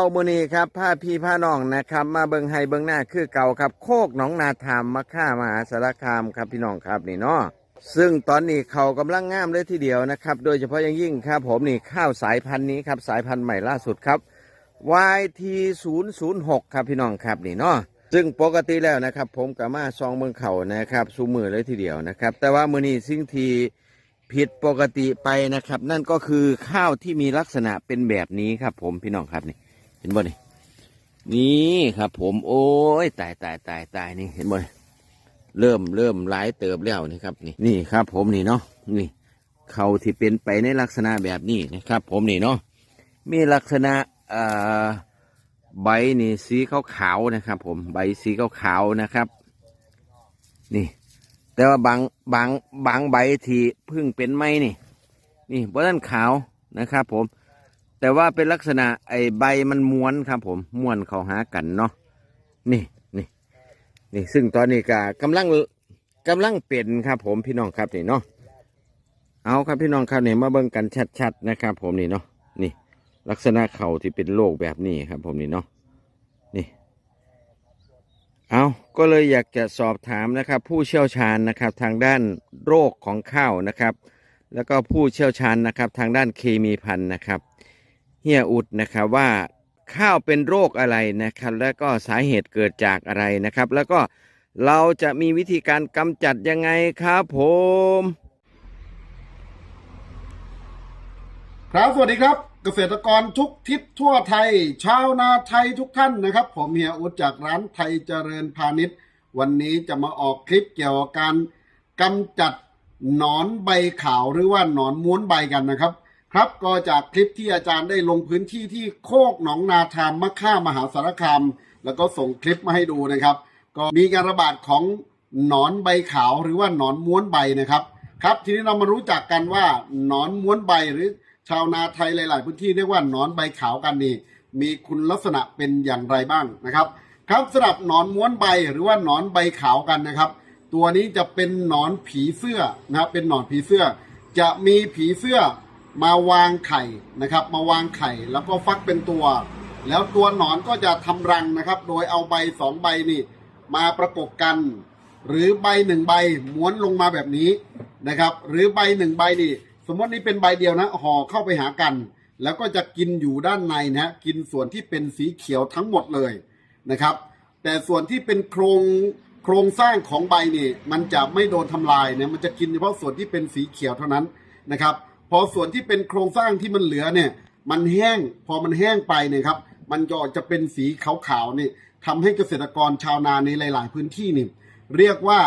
เอาโมนีครับผ้าพี่ผ้าน้องนะครับ มาเบิงไฮเบิงหน้าคือเก่าครับ โคกหนองนาธามมะค่ามหาสารคามครับพี่น้องครับนี่เนาะซึ่งตอนนี้เขากำลังงามเลยทีเดียวนะครับ โดยเฉพาะอย่างยิ่งครับผมนี่ข้าวสายพันธุ์นี้ครับสายพันธุ์ใหม่ล่าสุดครับ YT 0 0 6 ครับพี่น้องครับนี่เนาะซึ่งปกติแล้วนะครับ ผมกับมาซองเมืองเขานะครับสูมือเลยทีเดียวนะครับ แต่ว่ามือนี้สิ่งที่ผิดปกติไปนะครับ นั่นก็คือข้าวที่มีลักษณะเป็นแบบนี้ครับผมพี่น้องครับนี่ เห็นบ่นี่นี่ครับผมโอ้ยตายตายตายตายนี่เห็นบ่นเริ่มเริ่มหลายเติบแล้วนี่ครับ นี่นี่ครับ ผมนี่เนาะนี่ เขาที่เป็นไปในลักษณะแบบนี้นะครับ ผมนี่เนาะมีลักษณะอ่อใบนี่สีขาวๆนะครับ ผมใบสีขาวๆนะครับ นี่ แต่ว่าบางบางบางใบที่พิ่งเป็นไม้นี่ นี่เพราะนั้นขาวนะครับ ผม แต่ว่าเป็นลักษณะไอ้ใบมันม้วนครับผมม้วนเขาหากันเนาะนี่นี่นี่ซึ่งตอนนี้ก็กำลังกำลังเป็นครับผมพี่น้องครับนี่เนาะเอาครับพี่น้องครับเนี่มาเบิ่งกันชัดๆนะครับ ผมนี่เนาะนี่ลักษณะเขาที่เป็นโรคแบบนี้ครับ ผมนี่เนาะนี่ เอาก็เลยอยากจะสอบถามนะครับ ผู้เชี่ยวชาญนะครับ ทางด้านโรคของข้าวนะครับ แล้วก็ผู้เชี่ยวชาญนะครับ ทางด้านเคมีพันธุ์นะครับ เฮียอุดนะครับว่าข้าวเป็นโรคอะไรนะครับ แล้วก็สาเหตุเกิดจากอะไรนะครับ แล้วก็เราจะมีวิธีการกำจัดยังไงครับผม ครับสวัสดีครับ เกษตรกรทุกทิศทั่วไทย ชาวนาไทยทุกท่านนะครับ ผมเฮียอุดจากร้านไทยเจริญพาณิชย์ วันนี้จะมาออกคลิปเกี่ยวกับการกำจัดหนอนใบขาวหรือว่าหนอนม้วนใบกันนะครับ ครับก็จากคลิปที่อาจารย์ได้ลงพื้นที่ที่โคกหนองนาทามมะค่ามหาสารคามแล้วก็ส่งคลิปมาให้ดูนะครับ ก็มีการระบาดของหนอนใบขาวหรือว่าหนอนม้วนใบนะครับ ครับทีนี้เรามารู้จักกันว่าหนอนม้วนใบหรือชาวนาไทยหลาย ๆ พื้นที่เรียกว่าหนอนใบขาวกันนี่มีคุณลักษณะเป็นอย่างไรบ้างนะครับ ครับสำหรับหนอนม้วนใบหรือว่าหนอนใบขาวกันนะครับ ตัวนี้จะเป็นหนอนผีเสื้อนะครับเป็นหนอนผีเสื้อ จะมีผีเสื้อ มาวางไข่นะครับ มาวางไข่แล้วก็ฟักเป็นตัว แล้วตัวหนอนก็จะทำรังนะครับ โดยเอาใบสองใบนี่มาประกบกัน หรือใบหนึ่งใบม้วนลงมาแบบนี้นะครับ หรือใบหนึ่งใบนี่สมมตินี่เป็นใบเดียวนะห่อเข้าไปหากัน แล้วก็จะกินอยู่ด้านในนะกินส่วนที่เป็นสีเขียวทั้งหมดเลยนะครับ แต่ส่วนที่เป็นโครงโครงสร้างของใบนี่มันจะไม่โดนทำลายนะมันจะกินเฉพาะส่วนที่เป็นสีเขียวเท่านั้นนะครับ พอส่วนที่เป็นโครงสร้างที่มันเหลือเนี่ยมันแห้งพอมันแห้งไปเนี่ยครับมันก็จะเป็นสีขาวๆนี่ทำให้เกษตรกรชาวนาในหลาย ๆ พื้นที่นี่เรียกว่า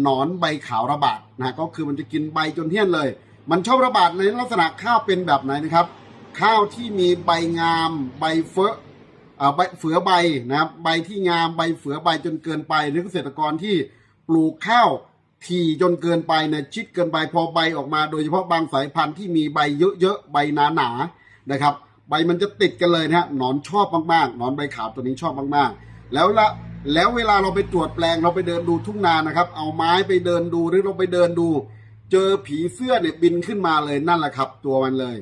หนอนใบขาวระบาดนะก็คือมันจะกินใบจนเที่ยนเลย มันชอบระบาดในลักษณะข้าวเป็นแบบไหนนะครับ ข้าวที่มีใบงามใบเฟอะอ่าใบเฟือใบนะครับใบที่งามใบเฟือใบจนเกินไป หรือเกษตรกรที่ปลูกข้าว ถี่จนเกินไปเนี่ยชิดเกินไปพอใบออกมา โดยเฉพาะบางสายพันธุ์ที่มีใบเยอะๆใบหนาๆนะครับ ใบมันจะติดกันเลยนะฮะหนอนชอบมากๆหนอนใบขาวตัวนี้ชอบมากๆ แล้วละแล้วเวลาเราไปตรวจแปลงเราไปเดินดูทุ่งนานะครับ เอาไม้ไปเดินดูหรือเราไปเดินดู เจอผีเสื้อเนี่ยบินขึ้นมาเลยนั่นแหละครับ ตัวมันเลย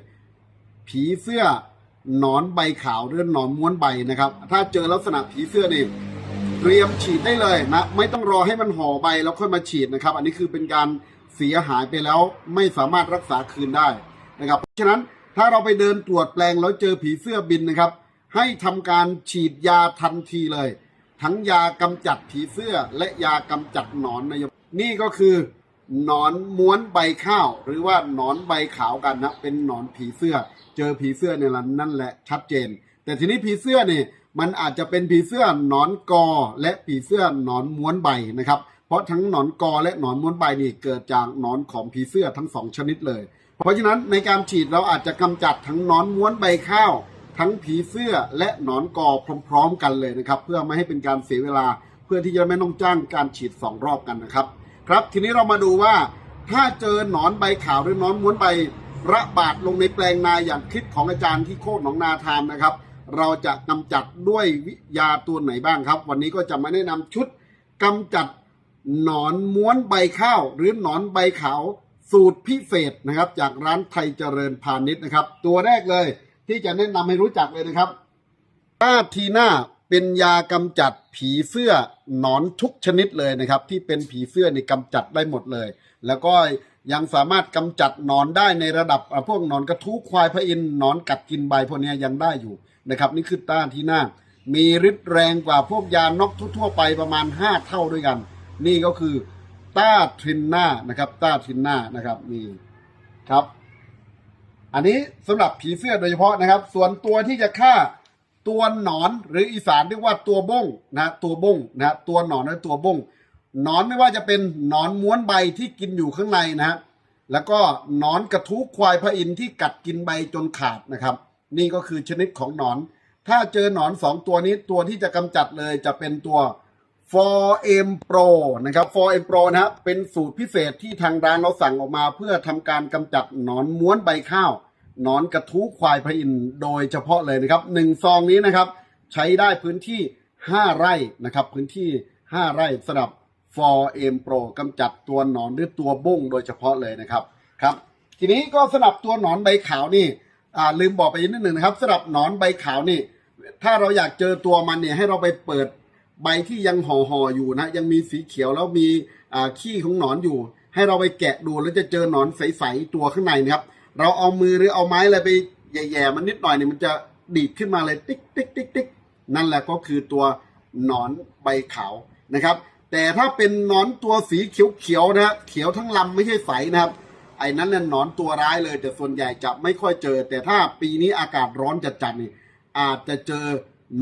ผีเสื้อหนอนใบขาวหรือหนอนม้วนใบนะครับ ถ้าเจอลักษณะผีเสื้อเนี่ย เตรียมฉีดได้เลยนะ ไม่ต้องรอให้มันห่อใบแล้วค่อยมาฉีดนะครับ อันนี้คือเป็นการเสียหายไปแล้วไม่สามารถรักษาคืนได้นะครับ เพราะฉะนั้นถ้าเราไปเดินตรวจแปลงแล้วเจอผีเสื้อบินนะครับ ให้ทำการฉีดยาทันทีเลย ทั้งยากำจัดผีเสื้อและยากำจัดหนอนนายนี่ก็คือหนอนม้วนใบข้าว หรือว่าหนอนใบขาวกันนะเป็นหนอนผีเสื้อ เจอผีเสื้อเนี่ยนั่นแหละชัดเจน แต่ทีนี้ผีเสื้อเนี่ย มันอาจจะเป็นผีเสื้อหนอนกอและผีเสื้อหนอนม้วนใบนะครับ เพราะทั้งหนอนกอและหนอนม้วนใบนี่เกิดจากหนอนของผีเสื้อทั้งสองชนิดเลย เพราะฉะนั้นในการฉีดเราอาจจะกำจัดทั้งหนอนม้วนใบข้าว ทั้งผีเสื้อและหนอนกอพร้อม ๆ กันเลยนะครับ เพื่อไม่ให้เป็นการเสียเวลา เพื่อที่จะไม่ต้องจ้างการฉีดสองรอบกันนะครับ ครับทีนี้เรามาดูว่า ถ้าเจอหนอนใบขาวหรือหนอนม้วนใบระบาดลงในแปลงนาอย่างคลิปของอาจารย์ที่โคตรหนองนาทามนะครับ เราจะกำจัดด้วยวิยาตัวไหนบ้างครับ วันนี้ก็จะมาแนะนำชุดกำจัดหนอนม้วนใบข้าว หรือหนอนใบขาวสูตรพิเศษนะครับ จากร้านไทยเจริญพาณิชย์นะครับ ตัวแรกเลยที่จะแนะนำให้รู้จักเลยนะครับต้าทีน่าเป็นยากำจัดผีเสื้อหนอนทุกชนิดเลยนะครับ ที่เป็นผีเสื้อนี่กำจัดได้หมดเลย แล้วก็ยังสามารถกำจัดหนอนได้ในระดับพวกหนอนกระทู้ควายพระอินหนอนกัดกินใบพวกเนี้ยยังได้อยู่ นะครับ นี่คือต้าทีน่ามีฤทธิ์แรงกว่าพวกยานกทั่วไปประมาณ 5 เท่าด้วยกัน นี่ก็คือต้าทรินน่านะครับต้าทรินน่านะครับนี่ครับ อันนี้สำหรับผีเสื้อโดยเฉพาะนะครับ ส่วนตัวที่จะฆ่าตัวหนอนหรืออีสานเรียกว่าตัวบ้งนะตัวบ้งนะตัวหนอนและตัวบ้งหนอนไม่ว่าจะเป็นหนอนม้วนใบที่กินอยู่ข้างในนะฮะแล้วก็หนอนกระทุกควายพระอินทร์ที่กัดกินใบจนขาดนะครับ นี่ก็คือชนิดของหนอน ถ้าเจอหนอนสองตัวนี้ตัวที่จะกำจัดเลยจะเป็นตัว 4M Pro นะครับ 4M Pro นะเป็นสูตรพิเศษที่ทางร้านเราสั่งออกมา เพื่อทำการกำจัดหนอนม้วนใบข้าวหนอนกระทู้ควายพระอินโดยเฉพาะเลยนะครับหนึ่งซองนี้นะครับ ใช้ได้พื้นที่ 5 ไร่นะครับ พื้นที่ 5 ไร่สำหรับ 4M Pro กำจัดตัวหนอนหรือตัวบุ้งโดยเฉพาะเลยนะครับครับ ทีนี้ก็สำหรับตัวหนอนใบขาวนี่ ลืมบอกไปนิดหนึ่งนะครับสำหรับหนอนใบขาวนี่ ถ้าเราอยากเจอตัวมันเนี่ยให้เราไปเปิดใบที่ยังห่อห่อๆอยู่นะยังมีสีเขียวแล้วมีขี้ของหนอนอยู่ ให้เราไปแกะดูแล้วจะเจอหนอนใสๆตัวข้างในนะครับ เราเอามือหรือเอาไม้อะไรไปแย่ๆมันนิดหน่อยเนี่ยมันจะดีดขึ้นมาเลยติ๊กติ๊กติ๊กติ๊กนั่นแหละก็คือตัวหนอนใบขาวนะครับ แต่ถ้าเป็นหนอนตัวสีเขียวๆนะฮะเขียวทั้งลำไม่ใช่ใสนะครับ ไอ้นั้นน่ะหนอนตัวร้ายเลย แต่ส่วนใหญ่จะไม่ค่อยเจอ แต่ถ้าปีนี้อากาศร้อนจัดๆนี่อาจจะเจอ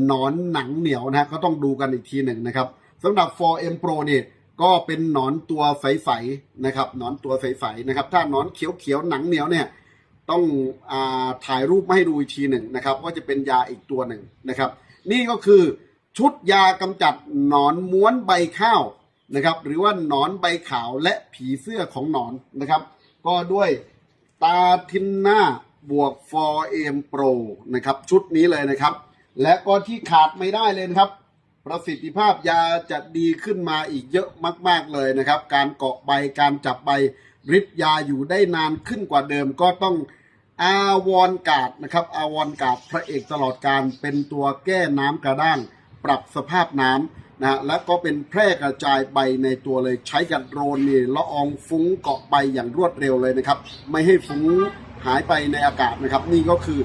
หนอนหนังเหนียวนะฮะก็ต้องดูกันอีกทีหนึ่งนะครับสำหรับ 4M Pro เนี่ยก็เป็นหนอนตัวใสๆนะครับหนอนตัวใสๆนะครับ ถ้าหนอนเขียวๆหนังเหนียวเนี่ยต้องอาถ่ายรูปมาให้ดูอีกทีหนึ่งนะครับว่าจะเป็นยาอีกตัวหนึ่งนะครับ นี่ก็คือชุดยากำจัดหนอนม้วนใบข้าวนะครับ หรือว่าหนอนใบขาวและผีเสื้อของหนอนนะครับ ก็ด้วยตาทินหน้าบวก 4M Pro นะครับชุดนี้เลยนะครับ และก็ที่ขาดไม่ได้เลยนะครับ ประสิทธิภาพยาจะดีขึ้นมาอีกเยอะมาก ๆ เลยนะครับ การเกาะใบการจับใบฤทธิ์ยาอยู่ได้นานขึ้นกว่าเดิมก็ต้องอาวอนกาดนะครับอาวอนกาดพระเอกตลอดการเป็นตัวแก้น้ำกระด้าง ปรับสภาพน้ำ นะและก็เป็นแพร่กระจายใบในตัวเลยใช้กับโดรนนี่ละอองฟุ้งเกาะใบอย่างรวดเร็วเลยนะครับ ไม่ให้ฟุ้งหายไปในอากาศนะครับ นี่ก็คือ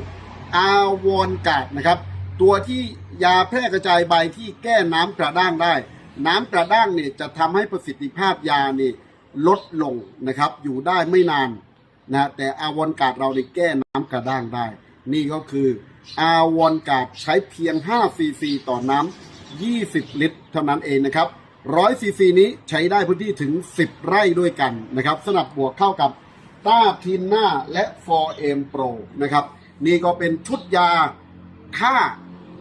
อาวอนกาดนะครับ ตัวที่ยาแพร่กระจายใบที่แก้น้ำกระด้างได้ น้ำกระด้างเนี่ยจะทำให้ประสิทธิภาพยานี่ลดลงนะครับ อยู่ได้ไม่นานนะแต่อาวอนกาดเราได้แก้น้ำกระด้างได้ นี่ก็คืออาวอนกาดใช้เพียง5ซีซีต่อน้ำ 20 ลิตร เท่านั้นเองนะครับ100ซีซีนี้ใช้ได้พื้นที่ถึง 10 ไร่ด้วยกันนะครับสนับบวกเข้ากับต้าทีนหน้าและ 4M Pro นะครับนี่ก็เป็นชุดยาฆ่า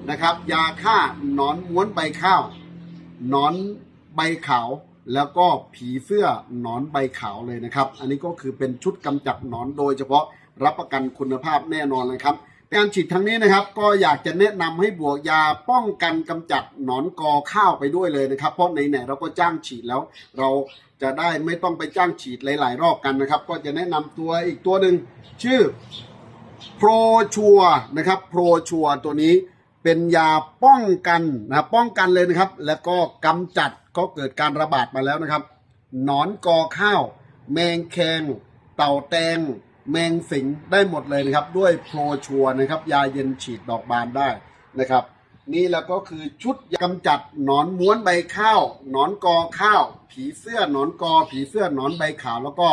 นะครับ ยาฆ่าหนอนม้วนใบข้าวหนอนใบขาว แล้วก็ผีเสื้อหนอนใบขาวเลยนะครับ อันนี้ก็คือเป็นชุดกำจัดหนอนโดยเฉพาะรับประกันคุณภาพแน่นอนเลยครับ การฉีดครั้งนี้นะครับ ก็อยากจะแนะนำให้บวกยาป้องกันกำจัดหนอนกอข้าวไปด้วยเลยนะครับ เพราะไหนเราก็จ้างฉีดแล้วเราจะได้ไม่ต้องไปจ้างฉีดหลาย ๆ รอบกันนะครับ ก็จะแนะนำตัวอีกตัวหนึ่งชื่อโปรชัวนะครับโปรชัวตัวนี้เป็นยาป้องกันนะป้องกันเลยนะครับ แล้วก็กำจัดก็เกิดการระบาดมาแล้วนะครับ หนอนกอข้าว แมงแคง เต่าแตง แมงสิงได้หมดเลยนะครับ ด้วยโปรชัวนะครับ ยาเย็นฉีดดอกบานได้นะครับ นี่แล้วก็คือชุดกำจัดหนอนม้วนใบข้าวหนอนกอข้าว ผีเสื้อหนอนกอ ผีเสื้อหนอนใบขาว แล้วก็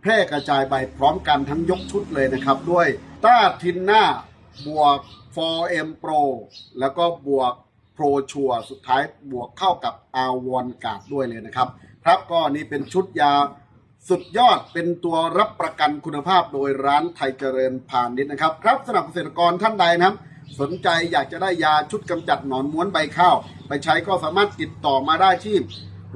แพร่กระจายใบพร้อมกันทั้งยกชุดเลยนะครับ ด้วยต้าทินหน้าบวก 4M Pro แล้วก็บวก Pro ชัวสุดท้ายบวกเข้ากับอาวอนกาดด้วยเลยนะครับ ครับก็นี่เป็นชุดยา สุดยอดเป็นตัวรับประกันคุณภาพโดยร้านไทยเจริญพาณิชย์นะครับ ครับสำหรับเกษตรกรท่านใดนะครับ สนใจอยากจะได้ยาชุดกำจัดหนอนม้วนใบข้าว ไปใช้ก็สามารถติดต่อมาได้ที่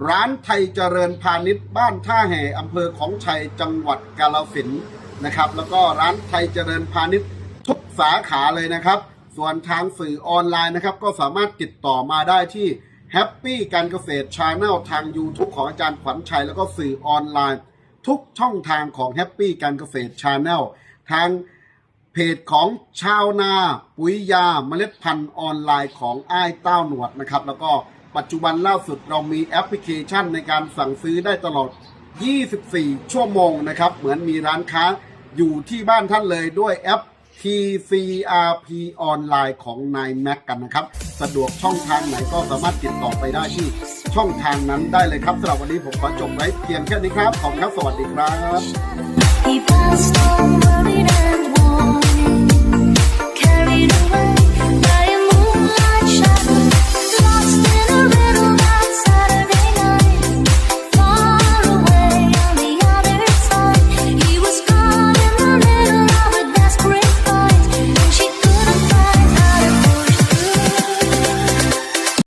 ร้านไทยเจริญพาณิชย์บ้านท่าแห่อำเภอของชัยจังหวัดกาฬสินธุ์นะครับ แล้วก็ร้านไทยเจริญพาณิชย์ทุกสาขาเลยนะครับ ส่วนทางสื่อออนไลน์นะครับ ก็สามารถติดต่อมาได้ที่แฮปปี้การเกษตรชาแนลทาง YouTube ของอาจารย์ขวัญชัยแล้วก็สื่อออนไลน์ ทุกช่องทางของแฮปปี้การเกษตรชาแนลทางเพเพจของชาวนาปุ๋ยยาเมล็ดพันธุ์ออนไลน์ของอ้ายเต้าหนวดนะครับ แล้วก็ปัจจุบันล่าสุดเรามีแอปพลิเคชันในการสั่งซื้อได้ตลอด 24 ชั่วโมงนะครับ เหมือนมีร้านค้าอยู่ที่บ้านท่านเลยด้วยแอป TCRP ออนไลน์ของนายแม็กกันนะครับ สะดวกช่องทางไหนก็สามารถติดต่อไปได้ที่ ช่องทางนั้นได้เลยครับสำหรับวันนี้ผมขอจบไว้เพียงแค่นี้ครับ ขอบคุณครับ สวัสดีครับ